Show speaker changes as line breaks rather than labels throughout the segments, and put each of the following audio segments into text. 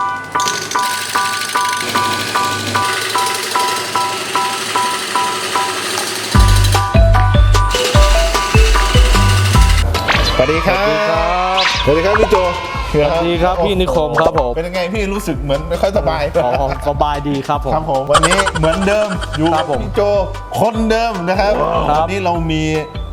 สวัสดีครับ
สวัสดีครับ
สวัสดีครับพี่โจ
สวัสดีครับพี่นิคมครับผม
เป็นยังไงพี่รู้สึกเหมือนไม่ค่อยสบาย
อ๋อสบายดีครับผม
ครับผมวันนี้เหมือนเดิมอยู่
ครั
กับบ
ผม
พี่โจคนเดิมนะครับ
ครับ
วันนี้เรามี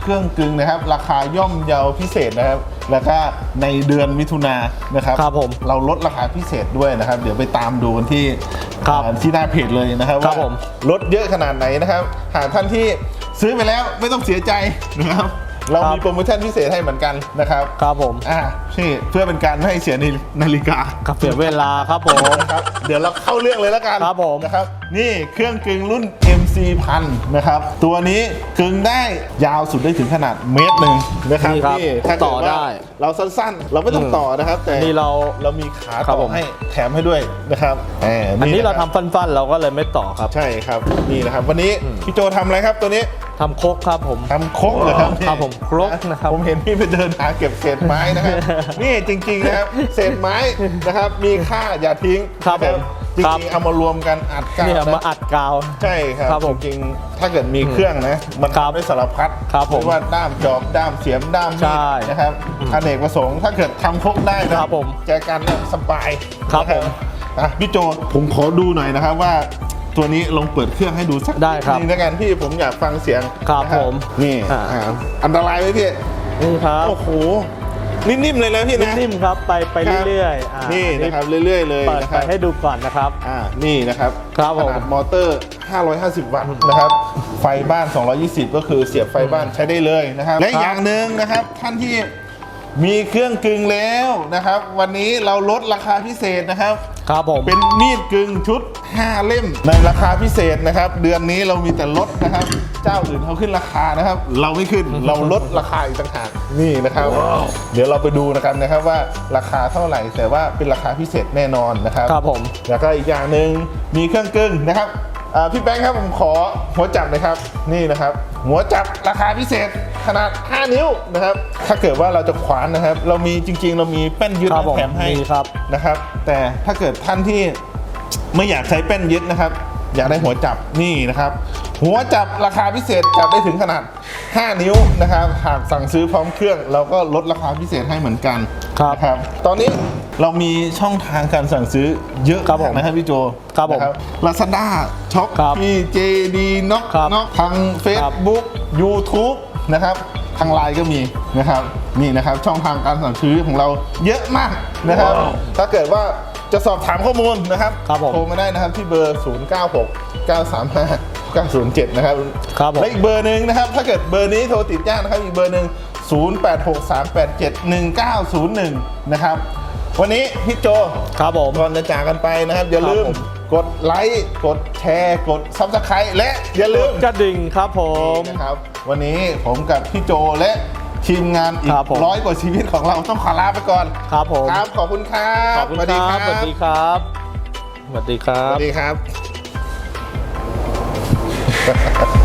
เครื่องกึ่งนะครับ ราคาย่อมเยาพิเศษนะครับ แล้วก็ในเดือนมิถุนายนนะครับ
ครับผม
เราลดราคาพิเศษด้วยนะครับ เดี๋ยวไปตามดูกันที่
ครับ
อ่าที่หน้าเพจเลยนะครับ
ครับ
ว่า
ผม
ลดเยอะขนาดไหนนะครับ หากท่านที่ซื้อไปแล้วไม่ต้องเสียใจนะครับ เรามีโปรโมชั่นพิเศษให้เหมือนกันนะครับ
ครับผม
อ่าพี่เพื่อเป็นการไม่ให้เสียนาฬิกา
กับเสียเวลาครับผม
นะครับเดี๋ยวเราเข้าเรื่องเลยแล้วกัน
ครับผม
นะครับนี่เครื่องกึ่งรุ่น MC พันนะครับ ตัวนี้กึ่งได้ยาวสุดได้ถึงขนาดเมตรหนึ่งนะครับ
นี่ครับ
นี่ถ้าเกิ
ต่อ
ว่า
ได้
เราสั้นๆ เราไม่ต้อง
อืม
ต่อนะครับ แต่
นี่เรา
เรามีขา
ครับ
ต่
ผ
อ
ม
ให้แถมให้ด้วยนะครับแหม
อันนี้เราะ
ค
ทำ
บ
ฟันๆ เราก็เลยไม่ต่อครับ
ใช่ครับนี่นะครับ วันนี้พี่โจทำอะไรครับตัวนี้
ทำโคกครับผม
ทำครกเหรอครับ
ครับผมครกนะครับ
ผมเห็นพี่ไปเดินหาเก็บเศษไม้นะครับ นี่จริงๆนะครับ เศษไม้นะครับ มีค่าอย่าทิ้ง
ครับ
นะ
ผม
จ
ครับ
ริงๆเอามารวมกันอัดกาว
เนี่ย
นะ
มาอัดกาว
ใช่ครับ
ครับผม
จริงๆถ้าเกิดมีเครื่องนะมัน
ครับ
ทำได้สารพัด
ครับผม
ไม่ว่าด้ามจอบด้ามเสียมด้ามมี
ใช่
ดนะครับอเนกประสงค์ถ้าเกิดทำครกได้นะครับ
ผม
แจกันเนี่ยสบาย
ครับ
นะ
ผม
อะพี่โจผมขอดูหน่อยนะครับว่าตัวนี้ลองเปิดเครื่องให้ดูสัก
ได้ครับ
นิดนึงแล้วกันพี่ผมอยากฟังเสียง
ครับ
นะ
ผม
นี่
อ่า
อ่าอันตรายไหมพี่
นี่ครับ
โอ้โห นิ่มๆเลยนะพี่นะ
นิ่มๆครับไปไป
ครับ
เรื่อยๆอ่า
นี่นะครับเรื่อยๆเลย
เปิด
นะค
ไป
รับ
ให้ดูก่อนนะครับ
อ่านี่นะครับ
ครับผม
ขนาดมอเตอร์ 550 วัตต์นะครับ ไฟบ้าน 220 ก็คือเสียบไฟบ้านใช้ได้เลยนะครับและอีกอย่างหนึ่งนะครับท่านที่มีเครื่องกึ่งแล้วนะครับ วันนี้เราลดราคาพิเศษนะครับ
ครับผม
เป็นมีดกึ่งชุด 5 เล่ม ในราคาพิเศษนะครับ เดือนนี้เรามีแต่ลดนะครับ เจ้าอื่นเขาขึ้นราคานะครับ เราไม่ขึ้น เราลดราคาอีกต่างหากนี่นะครับ เดี๋ยวเราไปดูนะครับนะครับว่าราคาเท่าไหร่แต่ว่าเป็นราคาพิเศษแน่นอนนะครับ
ครับผม
แล้วก็อีกอย่างหนึ่งมีเครื่องกึ่งนะครับอ่าพี่แบงค์ครับผมขอหัวจับหนะครับ นี่นะครับ หัวจับราคาพิเศษ ขนาด 5 นิ้วนะครับ ถ้าเกิดว่าเราจะขวานนะครับ เรามีจริง ๆ เรามีแป้นยึด
ครับผม
แถมให้
มีครับ
นะครับ แต่ถ้าเกิดท่านที่ไม่อยากใช้แป้นยึดนะครับ อยากได้หัวจับนี่นะครับ หัวจับราคาพิเศษจับได้ถึงขนาด 5 นิ้วนะครับหากสั่งซื้อพร้อมเครื่องเราก็ลดราคาพิเศษให้เหมือนกัน
ครับ
นะครับตอนนี้เรามีช่องทางการสั่งซื้อเยอะ
ครับผมา
กนะครับพี่โจ
ครับผม
ลาซาด้าช็อป
ครับ
พีเจดีน็อก
ครับ
น็อกทาง Facebook YouTube นะครับทางไลน์ก็มีนะครับนี่นะครับช่องทางการสั่งซื้อของเราเยอะมากนะครับ ถ้าเกิดว่าจะสอบถามข้อมูลนะครับ
ครับผม
โทรมาได้นะครับที่เบอร์ 0 9 6 9 3 5 9 0 7 นะครับ
ครับผม
และอีกเบอร์หนึ่งนะครับ ถ้าเกิดเบอร์นี้โทรติดยากนะครับอีกเบอร์หนึ่ง0 8 6 3 8 7 1 9 0 1 นะครับ วันนี้พี่โจ
ครับผม
ก่อนจะจากกันไปนะครับ อย่าลืม
ครับผม
กดไลค์ กดแชร์ กดซับสไครต์และอย่าลืม
กระดิ่งครับผม
นะครับ วันนี้ผมกับพี่โจและทีมงานอีก
ครับผม
ร้อยกว่าชีวิตของเราต้องขอลาไปก่อน
ครับผม
ครับ ขอบคุณครับ
ขอบคุณ
สวัส
ค
ดี
รับสวัสดีครับ สวัสดีครั
ส
บ
วัสดีครับ